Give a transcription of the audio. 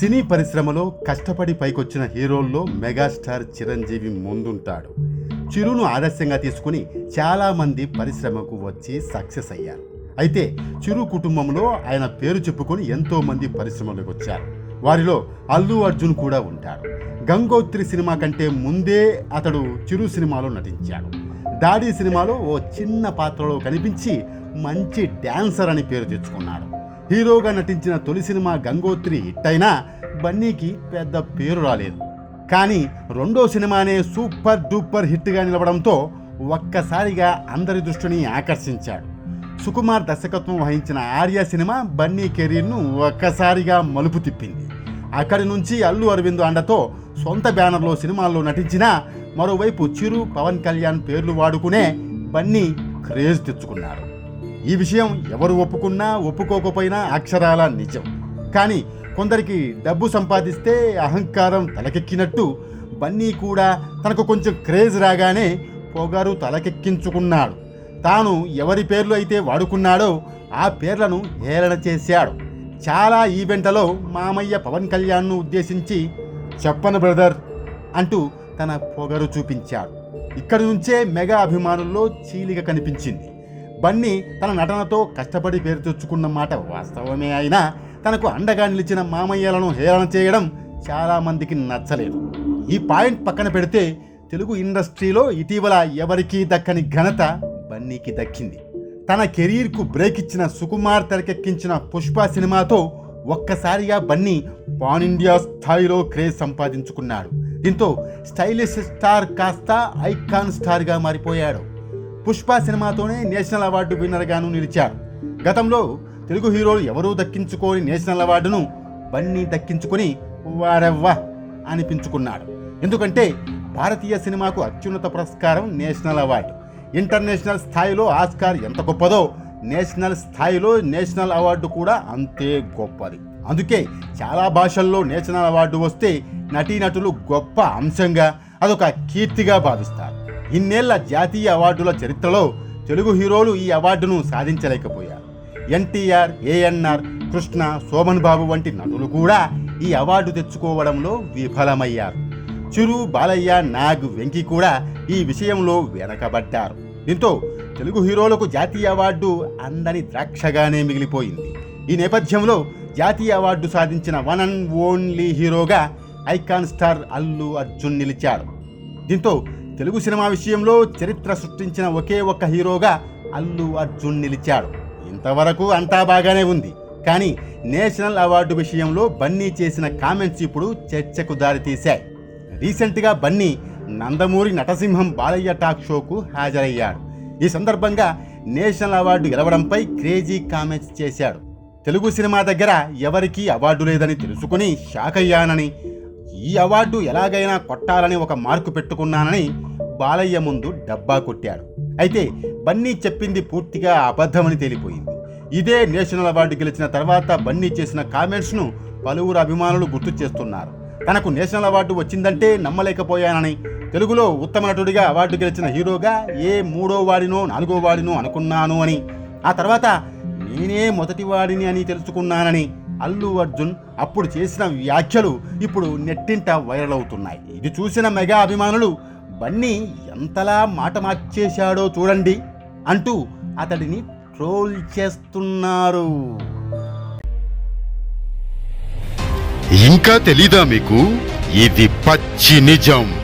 సినీ పరిశ్రమలో కష్టపడి పైకొచ్చిన హీరోల్లో మెగాస్టార్ చిరంజీవి ముందుంటాడు. చిరును ఆదర్శంగా తీసుకుని చాలామంది పరిశ్రమకు వచ్చి సక్సెస్ అయ్యారు. అయితే చిరు కుటుంబంలో ఆయన పేరు చెప్పుకొని ఎంతోమంది పరిశ్రమలోకి వచ్చారు. వారిలో అల్లు అర్జున్ కూడా ఉంటాడు. గంగోత్రి సినిమా కంటే ముందే అతడు చిరు సినిమాలో నటించాడు. దాడి సినిమాలో ఓ చిన్న పాత్రలో కనిపించి మంచి డ్యాన్సర్ అని పేరు తెచ్చుకున్నాడు. హీరోగా నటించిన తొలి సినిమా గంగోత్రి హిట్ అయినా బన్నీకి పెద్ద పేరు రాలేదు. కానీ రెండో సినిమానే సూపర్ డూపర్ హిట్గా నిలవడంతో ఒక్కసారిగా అందరి దృష్టిని ఆకర్షించాడు. సుకుమార్ దర్శకత్వం వహించిన ఆర్య సినిమా బన్నీ కెరీర్ను ఒక్కసారిగా మలుపు తిప్పింది. అక్కడి నుంచి అల్లు అరవింద్ అండతో సొంత బ్యానర్లో సినిమాల్లో నటించినా మరోవైపు చిరు పవన్ కళ్యాణ్ పేర్లు వాడుకునే బన్నీ క్రేజ్ తెచ్చుకున్నారు ఈ విషయం ఎవరు ఒప్పుకున్నా ఒప్పుకోకపోయినా అక్షరాల నిజం. కానీ కొందరికి డబ్బు సంపాదిస్తే అహంకారం తలకెక్కినట్టు బన్నీ కూడా తనకు కొంచెం క్రేజ్ రాగానే పొగారు తలకెక్కించుకున్నాడు. తాను ఎవరి పేర్లు అయితే వాడుకున్నాడో ఆ పేర్లను హేళన చేశాడు. చాలా ఈవెంట్లలో మామయ్య పవన్ కళ్యాణ్ను ఉద్దేశించి చెప్పను బ్రదర్ అంటూ తన పొగరు చూపించాడు. ఇక్కడి నుంచే మెగా అభిమానుల్లో చీలిక కనిపించింది. బన్నీ తన నటనతో కష్టపడి పేరు తెచ్చుకున్న మాట వాస్తవమే అయినా తనకు అండగా నిలిచిన మామయ్యలను హేళన చేయడం చాలామందికి నచ్చలేదు. ఈ పాయింట్ పక్కన పెడితే తెలుగు ఇండస్ట్రీలో ఇటీవల ఎవరికీ దక్కని ఘనత బన్నీకి దక్కింది. తన కెరీర్కు బ్రేక్ ఇచ్చిన సుకుమార్ తెరకెక్కించిన పుష్ప సినిమాతో ఒక్కసారిగా బన్నీ పాన్ ఇండియా స్థాయిలో క్రేజ్ సంపాదించుకున్నాడు. దీంతో స్టైలిష్ స్టార్ కాస్త ఐకాన్ స్టార్గా మారిపోయాడు. పుష్ప సినిమాతోనే నేషనల్ అవార్డు విన్నర్గాను నిలిచారు. గతంలో తెలుగు హీరోలు ఎవరూ దక్కించుకోని నేషనల్ అవార్డును బన్నీ దక్కించుకొని వారెవ్వా అనిపించుకున్నాడు. ఎందుకంటే భారతీయ సినిమాకు అత్యున్నత పురస్కారం నేషనల్ అవార్డు. ఇంటర్నేషనల్ స్థాయిలో ఆస్కార్ ఎంత గొప్పదో నేషనల్ స్థాయిలో నేషనల్ అవార్డు కూడా అంతే గొప్పది. అందుకే చాలా భాషల్లో నేషనల్ అవార్డు వస్తే నటీనటులు గొప్ప అంశంగా అదొక కీర్తిగా భావిస్తారు. ఇన్నేళ్ళ జాతీయ అవార్డుల చరిత్రలో తెలుగు హీరోలు ఈ అవార్డును సాధించలేకపోయారు. ఎన్టీఆర్ ఏఎన్ఆర్ కృష్ణ శోభన్ బాబు వంటి నటులు కూడా ఈ అవార్డు తెచ్చుకోవడంలో విఫలమయ్యారు. చిరు బాలయ్య నాగ్ వెంకి కూడా ఈ విషయంలో వెనకబడ్డారు. దీంతో తెలుగు హీరోలకు జాతీయ అవార్డు అందని ద్రాక్షగానే మిగిలిపోయింది. ఈ నేపథ్యంలో జాతీయ అవార్డు సాధించిన వన్ అండ్ ఓన్లీ హీరోగా ఐకాన్ స్టార్ అల్లు అర్జున్ నిలిచాడు దీంతో తెలుగు సినిమా విషయంలో చరిత్ర సృష్టించిన ఒకే ఒక్క హీరోగా అల్లు అర్జున్ నిలిచాడు. ఇంతవరకు అంతా బాగానే ఉంది. కానీ నేషనల్ అవార్డు విషయంలో బన్నీ చేసిన కామెంట్స్ ఇప్పుడు చర్చకు దారితీశాయి. రీసెంట్గా బన్నీ నందమూరి నటసింహం బాలయ్య టాక్ షోకు హాజరయ్యాడు. ఈ సందర్భంగా నేషనల్ అవార్డు గెలవడంపై క్రేజీ కామెంట్స్ చేశాడు. తెలుగు సినిమా దగ్గర ఎవరికీ అవార్డు లేదని తెలుసుకుని షాక్ అయ్యానని ఈ అవార్డు ఎలాగైనా కొట్టాలని ఒక మార్కు పెట్టుకున్నానని బాలయ్య ముందు డబ్బా కొట్టాడు. అయితే బన్నీ చెప్పింది పూర్తిగా అబద్ధమని తేలిపోయింది. ఇదే నేషనల్ అవార్డు గెలిచిన తర్వాత బన్నీ చేసిన కామెంట్స్ను పలువురు అభిమానులు గుర్తు చేస్తున్నారు. తనకు నేషనల్ అవార్డు వచ్చిందంటే నమ్మలేకపోయానని తెలుగులో ఉత్తమ నటుడిగా అవార్డు గెలిచిన హీరోగా ఏ మూడో వాడినో నాలుగో వాడినో అనుకున్నాను అని ఆ తర్వాత నేనే మొదటి వాడిని అని తెలుసుకున్నానని అల్లు అర్జున్ అప్పుడు చేసిన వ్యాఖ్యలు ఇప్పుడు నెట్టింట వైరల్ అవుతున్నాయి. ఇది చూసిన మెగా అభిమానులు బన్నీ ఎంతలా మాట మార్చేశాడో చూడండి అంటూ అతడిని ట్రోల్ చేస్తున్నారు. ఇంకా తెలీదా మీకు? ఇది పచ్చి నిజం.